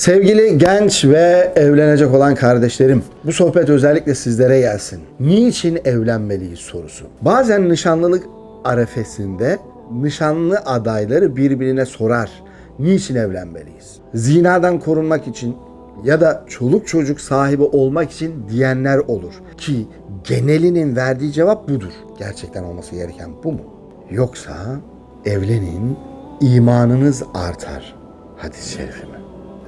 Sevgili genç ve evlenecek olan kardeşlerim, bu sohbet özellikle sizlere gelsin. Niçin evlenmeliyiz sorusu. Bazen nişanlılık arefesinde nişanlı adayları birbirine sorar. Niçin evlenmeliyiz? Zinadan korunmak için ya da çoluk çocuk sahibi olmak için diyenler olur. Ki genelinin verdiği cevap budur. Gerçekten olması gereken bu mu? Yoksa evlenin, imanınız artar. Hadis-i şerifi?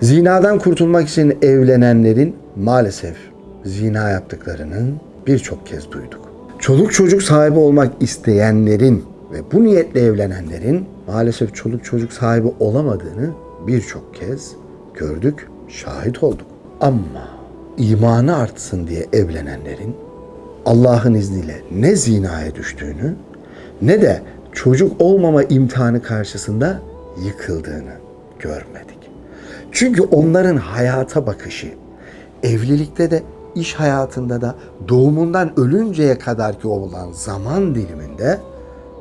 Zinadan kurtulmak için evlenenlerin maalesef zina yaptıklarını birçok kez duyduk. Çoluk çocuk sahibi olmak isteyenlerin ve bu niyetle evlenenlerin maalesef çoluk çocuk sahibi olamadığını birçok kez gördük, şahit olduk. Ama imanı artsın diye evlenenlerin Allah'ın izniyle ne zinaya düştüğünü ne de çocuk olmama imtihanı karşısında yıkıldığını görmedik. Çünkü onların hayata bakışı, evlilikte de iş hayatında da doğumundan ölünceye kadar ki olan zaman diliminde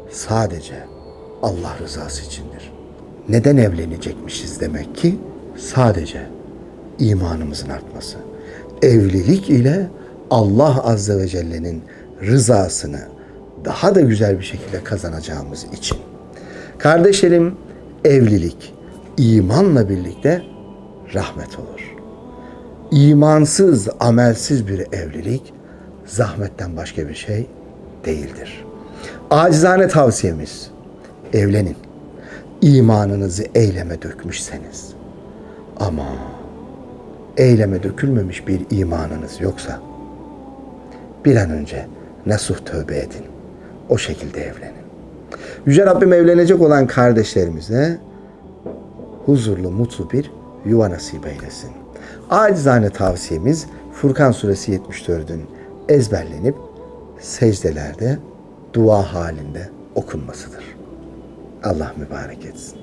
sadece Allah rızası içindir. Neden evlenecekmişiz demek ki? Sadece imanımızın artması. Evlilik ile Allah Azze ve Celle'nin rızasını daha da güzel bir şekilde kazanacağımız için. Kardeşlerim, evlilik imanla birlikte rahmet olur. İmansız, amelsiz bir evlilik zahmetten başka bir şey değildir. Acizane tavsiyemiz evlenin. İmanınızı eyleme dökmüşseniz. Ama eyleme dökülmemiş bir imanınız yoksa bir an önce nasuh tövbe edin. O şekilde evlenin. Yüce Rabbim evlenecek olan kardeşlerimize huzurlu, mutlu bir yuva nasip eylesin. Acizane tavsiyemiz Furkan suresi 74'ün ezberlenip secdelerde dua halinde okunmasıdır. Allah mübarek etsin.